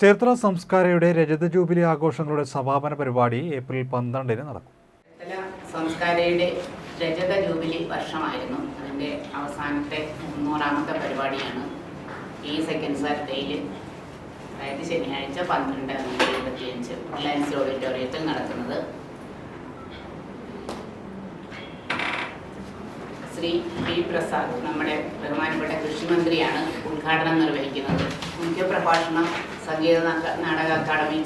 ചേർത്തല സംസ്കാരയുടെ രജത ജൂബിലി ആഘോഷങ്ങളുടെ സമാപന പരിപാടി ഏപ്രിൽ പന്ത്രണ്ടിന് നടക്കും. സംസ്കാരയുടെ രജത ജൂബിലി വർഷമായിരുന്നു. അതിന്റെ അവസാനത്തെ മുന്നൂറാമത്തെ പരിപാടിയാണ് ഈ സെക്കൻഡ് സാറ്റർഡേയിൽ അതായത് ശനിയാഴ്ച പന്ത്രണ്ട് ഇരുപത്തിയഞ്ച് റിലയൻസ് ഓഡിറ്റോറിയത്തിൽ നടക്കുന്നത്. ശ്രീ പി പ്രസാദ് നമ്മുടെ ബഹുമാനപ്പെട്ട കൃഷിമന്ത്രിയാണ് ഉദ്ഘാടനം നിർവഹിക്കുന്നത്. മുഖ്യപ്രഭാഷണം സംഗീത നാടക അക്കാദമി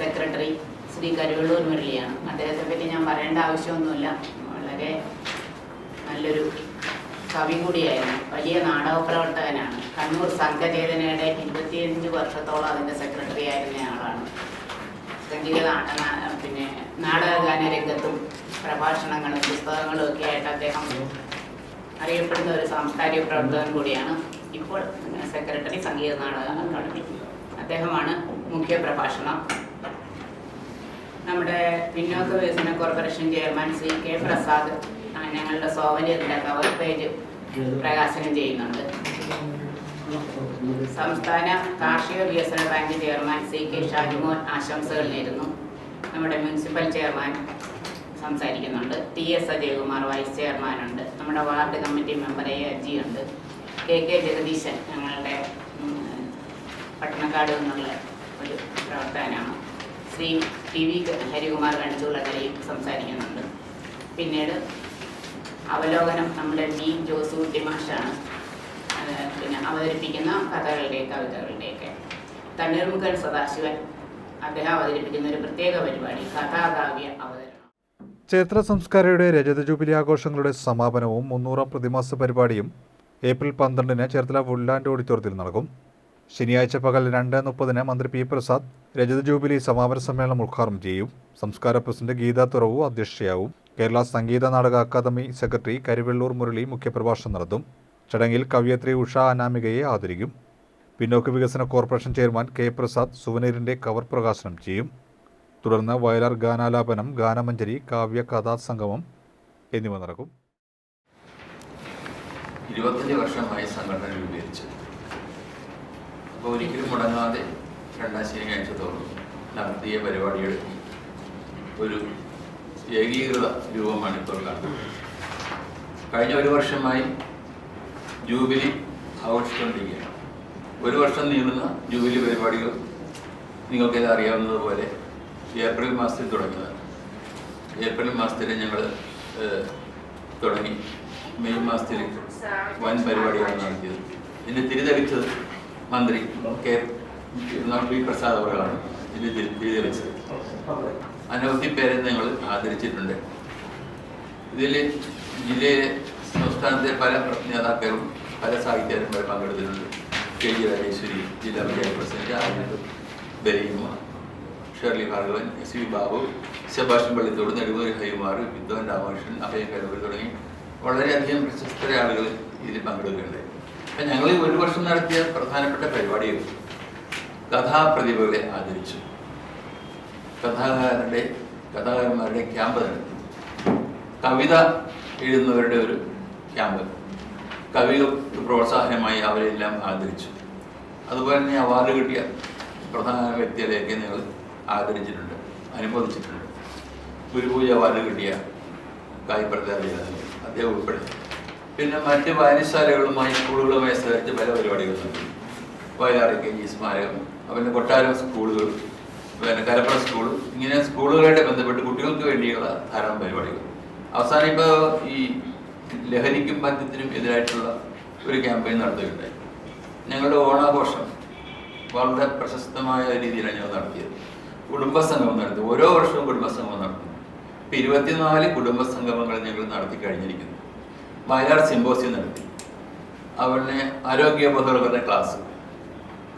സെക്രട്ടറി ശ്രീ കരുവള്ളൂർ മുരളിയാണ്. അദ്ദേഹത്തെ പറ്റി ഞാൻ പറയേണ്ട ആവശ്യമൊന്നുമില്ല. വളരെ നല്ലൊരു കവി കൂടിയായിരുന്നു. വലിയ നാടക പ്രവർത്തകനാണ് കണ്ണൂർ സംഘചേതനയുടെ ഇരുപത്തിയഞ്ച് വർഷത്തോളം അതിന്റെ സെക്രട്ടറി ആയിരുന്ന ആളാണ്. സംഗീത പിന്നെ നാടകഗാന രംഗത്തും പ്രഭാഷണങ്ങളും പുസ്തകങ്ങളും ഒക്കെ ആയിട്ട് അദ്ദേഹം അറിയപ്പെടുന്ന ഒരു സാംസ്കാരിക പ്രവർത്തകൻ കൂടിയാണ് ഇപ്പോൾ സെക്രട്ടറി സംഗീത നാടക അക്കാദമി. അദ്ദേഹമാണ് മുഖ്യ പ്രഭാഷണം. നമ്മുടെ പിന്നോക്ക വികസന corporation chairman C K Prasad ഞങ്ങളുടെ സോവനിയറിന്റെ കവർ പേജ് പ്രകാശനം ചെയ്യുന്നുണ്ട്. സംസ്ഥാന കാർഷിക വികസന bank chairman C K Shajumon ആശംസകൾ നേരുന്നു നമ്മുടെ മുനിസിപ്പൽ ചെയർമാൻ സംസാരിക്കുന്നുണ്ട്. ടി എസ് അജയകുമാർ വൈസ് ചെയർമാനുണ്ട്. നമ്മുടെ ward committee member A Aji ഉണ്ട്. കെ കെ ജഗദീശൻ ഞങ്ങളുടെ പട്ടണക്കാട് എന്നുള്ള ഒരു പ്രവർത്തകനാണ്. ശ്രീ ടി വി ഹരികുമാർ കണിച്ചുള്ളകരയും സംസാരിക്കുന്നുണ്ട്. പിന്നീട് അവലോകനം നമ്മുടെ ബി ജോസു ഡിമാഷാണ് പിന്നെ അവതരിപ്പിക്കുന്ന കഥകളുടെ കവിതകളുടെയൊക്കെ. തണ്ണീർമുഖൻ സദാശിവൻ അദ്ദേഹം അവതരിപ്പിക്കുന്ന ഒരു പ്രത്യേക പരിപാടി കഥാകാവ്യ അവതരണം. ചേർത്തല സംസ്കാരയുടെ രജത ജൂബിലി ആഘോഷങ്ങളുടെ സമാപനവും മുന്നൂറാം പ്രതിമാസ പരിപാടിയും ഏപ്രിൽ പന്ത്രണ്ടിന് ചേർത്തല വുഡ്ലാൻഡ് ഓഡിറ്റോറിയത്തിൽ നടക്കും. ശനിയാഴ്ച പകൽ രണ്ട് മുപ്പതിന് മന്ത്രി പി പ്രസാദ് രജത ജൂബിലി സമാപന സമ്മേളനം ഉദ്ഘാടനം ചെയ്യും. സംസ്കാര പ്രസിഡന്റ് ഗീതാ തുറവു അധ്യക്ഷയാവും. കേരള സംഗീത നാടക അക്കാദമി സെക്രട്ടറി കരിവെള്ളൂർ മുരളി മുഖ്യപ്രഭാഷണം നടത്തും. ചടങ്ങിൽ കവയത്രി ഉഷ അനാമികയെ ആദരിക്കും. പിന്നോക്ക വികസന കോർപ്പറേഷൻ ചെയർമാൻ കെ പ്രസാദ് സുവനീറിന്റെ കവർ പ്രകാശനം ചെയ്യും. തുടർന്ന് വയലാർ ഗാനാലാപനം ഗാനമഞ്ജരി കാവ്യ കഥാസംഗമം എന്നിവ നടക്കും. ഇരുപത്തഞ്ച് വർഷമായി സംഘടന രൂപീകരിച്ചു. അപ്പോൾ ഒരിക്കലും മുടങ്ങാതെ രണ്ടാം ശനിയാഴ്ച തോറും നടത്തിയ പരിപാടിയുടെ ഒരു ഏകീകൃത രൂപമാണ് ഇപ്പോൾ കാണുന്നത്. കഴിഞ്ഞ ഒരു വർഷമായി ജൂബിലി ആഘോഷിച്ചുകൊണ്ടിരിക്കുകയാണ്. ഒരു വർഷം നീളുന്ന ജൂബിലി പരിപാടികൾ നിങ്ങൾക്കിത് അറിയാവുന്നതുപോലെ ഏപ്രിൽ മാസത്തിൽ തുടങ്ങുക. ഏപ്രിൽ മാസത്തിൽ ഞങ്ങൾ തുടങ്ങി. മെയ് മാസത്തിൽ വൻ പരിപാടിയാണ് നടത്തിയത്. ഇതിനെ തിരിതെളിച്ചത് മന്ത്രി കെ പി പ്രസാദ് അവരാണ് ഇതിന് തിരിതെളിച്ചത്. അനവധി പേരെ ഞങ്ങൾ ആദരിച്ചിട്ടുണ്ട്. ഇതിൽ ജില്ലയിലെ സംസ്ഥാനത്തെ പല നേതാക്കളും പല സാഹിത്യകാരന്മാരും പങ്കെടുത്തിട്ടുണ്ട്. കെ ജി രാജേശ്വരി ജില്ലാ പഞ്ചായത്ത് പ്രസിഡന്റ് ആയിട്ട് ബരീമ Sherly Bhargavan S V Babu Sebastian Pallithode Nedumuri ഹൈമാർ വിദ്വാൻ രാമകൃഷ്ണൻ അഭയം കരൂർ തുടങ്ങി വളരെയധികം പ്രശസ്തരായ ആളുകൾ ഇതിൽ പങ്കെടുക്കുകയുണ്ടായി അപ്പം ഞങ്ങൾ ഒരു വർഷം നടത്തിയ പ്രധാനപ്പെട്ട പരിപാടികൾ കഥാപ്രതിഭകളെ ആദരിച്ചു. കഥാകാരന്റെ കഥാകാരന്മാരുടെ ക്യാമ്പ് നടത്തി. കവിത എഴുതുന്നവരുടെ ഒരു ക്യാമ്പ്. കവികൾക്ക് പ്രോത്സാഹനമായി അവരെല്ലാം ആദരിച്ചു. അതുപോലെ തന്നെ അവാർഡ് കിട്ടിയ പ്രധാന വ്യക്തികളെയൊക്കെ ഞങ്ങൾ ആദരിച്ചിട്ടുണ്ട് അനുമോദിച്ചിട്ടുണ്ട്. ഗുരുപൂജ അവാർഡ് കിട്ടിയ കായ്പ്രതാപി അദ്ദേഹം ഉൾപ്പെടെ പിന്നെ മറ്റ് വായനശാലകളുമായി സ്കൂളുകളുമായി സഹകരിച്ച് പല പരിപാടികളും നടത്തി വയലാർ കെ ജി സ്മാരകം പിന്നെ കൊട്ടാരം സ്കൂളുകൾ പിന്നെ കലപ്പുറ സ്കൂൾ ഇങ്ങനെ സ്കൂളുകളായിട്ട് ബന്ധപ്പെട്ട് കുട്ടികൾക്ക് വേണ്ടിയുള്ള ധാരാളം പരിപാടികൾ. അവസാനം ഇപ്പോൾ ഈ ലഹരിക്കും മദ്യത്തിനും എതിരായിട്ടുള്ള ഒരു ക്യാമ്പയിൻ നടത്തുകയുണ്ടായി. ഞങ്ങളുടെ ഓണാഘോഷം വളരെ പ്രശസ്തമായ രീതിയിലാണ് ഞങ്ങൾ നടത്തിയത്. കുടുംബസംഗമം നടത്തി. ഓരോ വർഷവും കുടുംബസംഗമം നടത്തുന്നു. ഇപ്പം ഇരുപത്തിനാല് കുടുംബസംഗമങ്ങൾ ഞങ്ങൾ നടത്തി കഴിഞ്ഞിരിക്കുന്നു. വയലാർ സിമ്പോസിയം നടത്തി. ആരോഗ്യ ബോധവൽക്കരണ class.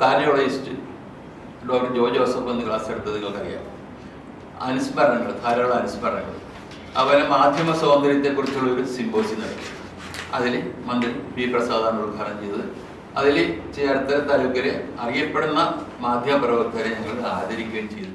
Cardiologist doctor Jo Joseph എന്ന് ക്ലാസ് എടുത്തത് നിങ്ങൾക്കറിയാം. അനുസ്മരണങ്ങൾ ധാരാളം അനുസ്മരണങ്ങൾ. അവരെ മാധ്യമ സ്വാതന്ത്ര്യത്തെക്കുറിച്ചുള്ള ഒരു സിമ്പോസിയം നടത്തി. അതിൽ മന്ത്രി പി പ്രസാദാണ് ഉദ്ഘാടനം ചെയ്തത്. അതിൽ ചേർത്ത് താലൂക്കിലെ അറിയപ്പെടുന്ന മാധ്യമപ്രവർത്തകരെ ഞങ്ങൾ ആദരിക്കുകയും ചെയ്തു.